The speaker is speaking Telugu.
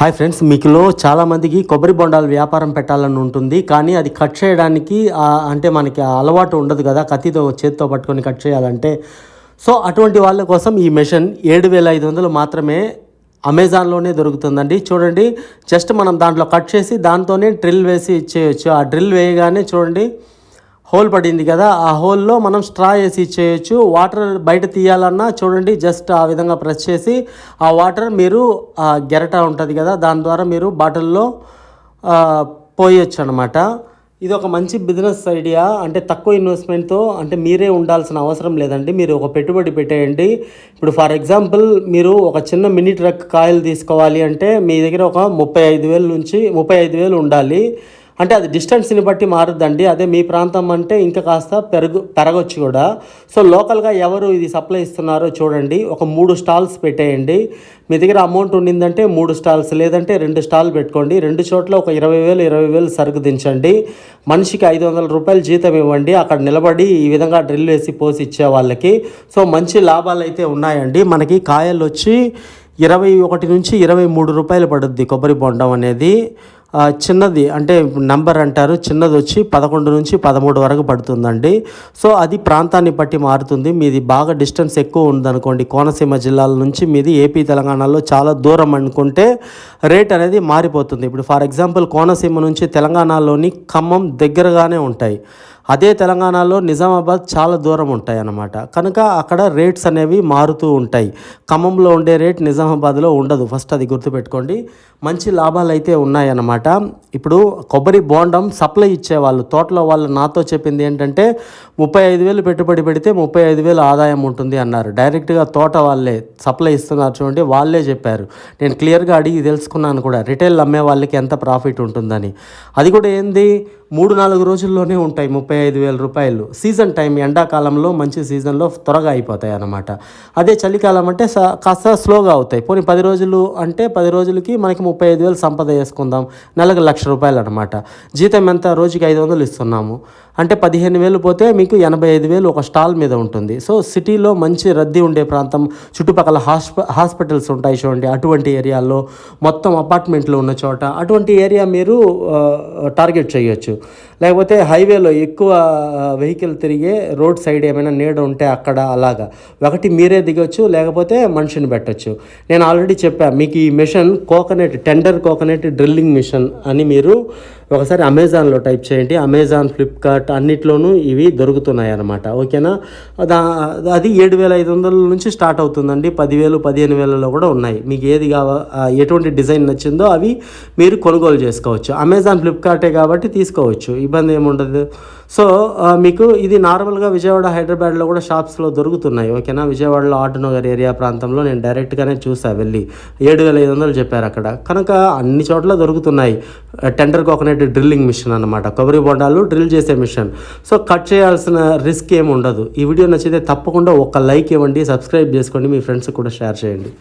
హాయ్ ఫ్రెండ్స్ మీకులో చాలామందికి కొబ్బరి బొండాలు వ్యాపారం పెట్టాలని ఉంటుంది కానీ అది కట్ చేయడానికి అంటే మనకి అలవాటు ఉండదు కదా కత్తితో చేతితో పట్టుకొని కట్ చేయాలంటే. సో అటువంటి వాళ్ళ కోసం ఈ మెషిన్ ఏడు వేల ఐదు వందలు మాత్రమే అమెజాన్లోనే దొరుకుతుందండి. చూడండి జస్ట్ మనం దాంట్లో కట్ చేసి దాంతోనే డ్రిల్ వేసి ఇచ్చేయచ్చు ఆ డ్రిల్ వేయగానే చూడండి హోల్ పడింది కదా ఆ హోల్లో మనం స్ట్రా వేసి ఇచ్చేయచ్చు వాటర్ బయట తీయాలన్నా చూడండి జస్ట్ ఆ విధంగా ప్రెస్ చేసి ఆ వాటర్ మీరు ఆ గెరట ఉంటుంది కదా దాని ద్వారా మీరు బాటిల్లో పోయొచ్చు అనమాట ఇది ఒక మంచి బిజినెస్ ఐడియా అంటే తక్కువ ఇన్వెస్ట్మెంట్తో అంటే మీరే ఉండాల్సిన అవసరం లేదండి. మీరు ఒక పెట్టుబడి పెట్టేయండి. ఇప్పుడు ఫర్ ఎగ్జాంపుల్ మీరు ఒక చిన్న మినీ ట్రక్ కాయలు తీసుకోవాలి అంటే మీ దగ్గర ఒక ముప్పై ఐదు వేలు నుంచి ముప్పై ఐదు వేలు ఉండాలి. అంటే అది డిస్టెన్స్ని బట్టి మారుద్దండి. అదే మీ ప్రాంతం అంటే ఇంకా కాస్త పెరుగు పెరగొచ్చు కూడా. సో లోకల్గా ఎవరు ఇది సప్లై ఇస్తున్నారో చూడండి. ఒక మూడు స్టాల్స్ పెట్టేయండి. మీ దగ్గర అమౌంట్ ఉండిందంటే మూడు స్టాల్స్ లేదంటే రెండు స్టాల్ పెట్టుకోండి. రెండు చోట్ల ఒక ఇరవై వేలు ఇరవై వేలు సరుకు దించండి. మనిషికి ఐదు వందల రూపాయలు జీతం ఇవ్వండి. అక్కడ నిలబడి ఈ విధంగా డ్రిల్ వేసి పోసి ఇచ్చే వాళ్ళకి. సో మంచి లాభాలు అయితే ఉన్నాయండి. మనకి కాయలు వచ్చి ఇరవై ఒకటి నుంచి ఇరవై మూడు రూపాయలు పడుద్ది కొబ్బరి బొండం అనేది. చిన్నది అంటే నంబర్ అంటారు. చిన్నది వచ్చి పదకొండు నుంచి పదమూడు వరకు పడుతుందండి. సో అది ప్రాంతాన్ని బట్టి మారుతుంది. మీది బాగా డిస్టెన్స్ ఎక్కువ ఉందనుకోండి. కోనసీమ జిల్లాల నుంచి మీది ఏపీ తెలంగాణలో చాలా దూరం అనుకుంటే రేట్ అనేది మారిపోతుంది. ఇప్పుడు ఫర్ ఎగ్జాంపుల్ కోనసీమ నుంచి తెలంగాణలోని ఖమ్మం దగ్గరగానే ఉంటాయి. అదే తెలంగాణలో నిజామాబాద్ చాలా దూరం ఉంటాయి అన్నమాట కనుక అక్కడ రేట్స్ అనేవి మారుతూ ఉంటాయి. ఖమ్మంలో ఉండే రేట్ నిజామాబాద్లో ఉండదు. ఫస్ట్ అది గుర్తుపెట్టుకోండి. మంచి లాభాలు అయితే ఉన్నాయన్నమాట. ఇప్పుడు కొబ్బరి బోండం సప్లై ఇచ్చేవాళ్ళు తోటలో వాళ్ళు నాతో చెప్పింది ఏంటంటే ముప్పై ఐదు వేలు పెట్టుబడి పెడితే ముప్పై ఐదు వేలు ఆదాయం ఉంటుంది అన్నారు. డైరెక్ట్గా తోట వాళ్ళే సప్లై ఇస్తున్నారు చూడండి వాళ్ళే చెప్పారు. నేను క్లియర్గా అడిగి తెలుసుకున్నాను కూడా. రిటైల్ అమ్మే వాళ్ళకి ఎంత ప్రాఫిట్ ఉంటుందని. అది కూడా ఏంది? మూడు నాలుగు రోజుల్లోనే ఉంటాయి ముప్పై ఐదు వేల రూపాయలు. సీజన్ టైం ఎండాకాలంలో మంచి సీజన్లో త్వరగా అయిపోతాయి అన్నమాట. అదే చలికాలం అంటే స- కాస్త స్లోగా అవుతాయి. పోనీ పది రోజులు అంటే పది రోజులకి మనకి ముప్పై ఐదు వేలు సంపద వేసుకుందాం నెలకు లక్ష రూపాయలు అనమాట జీతం ఎంత? రోజుకి ఐదు వందలు ఇస్తున్నాము. అంటే పదిహేను వేలు పోతే మీకు ఎనభై ఐదు వేలు ఒక స్టాల్ మీద ఉంటుంది. సో సిటీలో మంచి రద్దీ ఉండే ప్రాంతం చుట్టుపక్కల హాస్ప హాస్పిటల్స్ ఉంటాయి చూడండి. అటువంటి ఏరియాల్లో మొత్తం అపార్ట్మెంట్లు ఉన్న చోట అటువంటి ఏరియా మీరు టార్గెట్ చేయొచ్చు. లేకపోతే హైవేలో ఎక్కువ వెహికల్ తిరిగే రోడ్ సైడ్ ఏమైనా నీడ ఉంటే అక్కడ అలాగా. ఒకటి మీరే దిగొచ్చు లేకపోతే మనిషిని పెట్టొచ్చు. నేను ఆల్రెడీ చెప్పాను మీకు ఈ machine coconut tender coconut drilling machine అని మీరు ఒకసారి అమెజాన్లో టైప్ చేయండి. అమెజాన్ ఫ్లిప్కార్ట్ అన్నిట్లోనూ ఇవి దొరుకుతున్నాయి అన్నమాట. ఓకేనా? దా అది ఏడు వేల ఐదు వందల నుంచి స్టార్ట్ అవుతుందండి. పదివేలు పదిహేను వేలలో కూడా ఉన్నాయి. మీకు ఏది కావా ఎటువంటి డిజైన్ నచ్చిందో అవి మీరు కొనుగోలు చేసుకోవచ్చు. అమెజాన్ ఫ్లిప్కార్టే కాబట్టి తీసుకోవచ్చు. ఇబ్బంది ఏముండదు సో మీకు ఇది నార్మల్గా విజయవాడ హైదరాబాద్లో కూడా షాప్స్లో దొరుకుతున్నాయి. ఓకేనా? విజయవాడలో ఆటోనగర్ ఏరియా ప్రాంతంలో నేను డైరెక్ట్గానే చూసా వెళ్ళి. ఏడు వేల ఐదు వందలు చెప్పారు అక్కడ. కనుక అన్ని చోట్ల దొరుకుతున్నాయి. టెండర్ కోకోనట్ డ్రిల్లింగ్ మిషన్ అనమాట కొబ్బరి బొండాలు డ్రిల్ చేసే మిషన్ సో కట్ చేయాల్సిన రిస్క్ ఏమి ఉండదు. ఈ వీడియో నచ్చితే తప్పకుండా ఒక లైక్ ఇవ్వండి సబ్స్క్రైబ్ చేసుకోండి మీ ఫ్రెండ్స్ కూడా షేర్ చేయండి.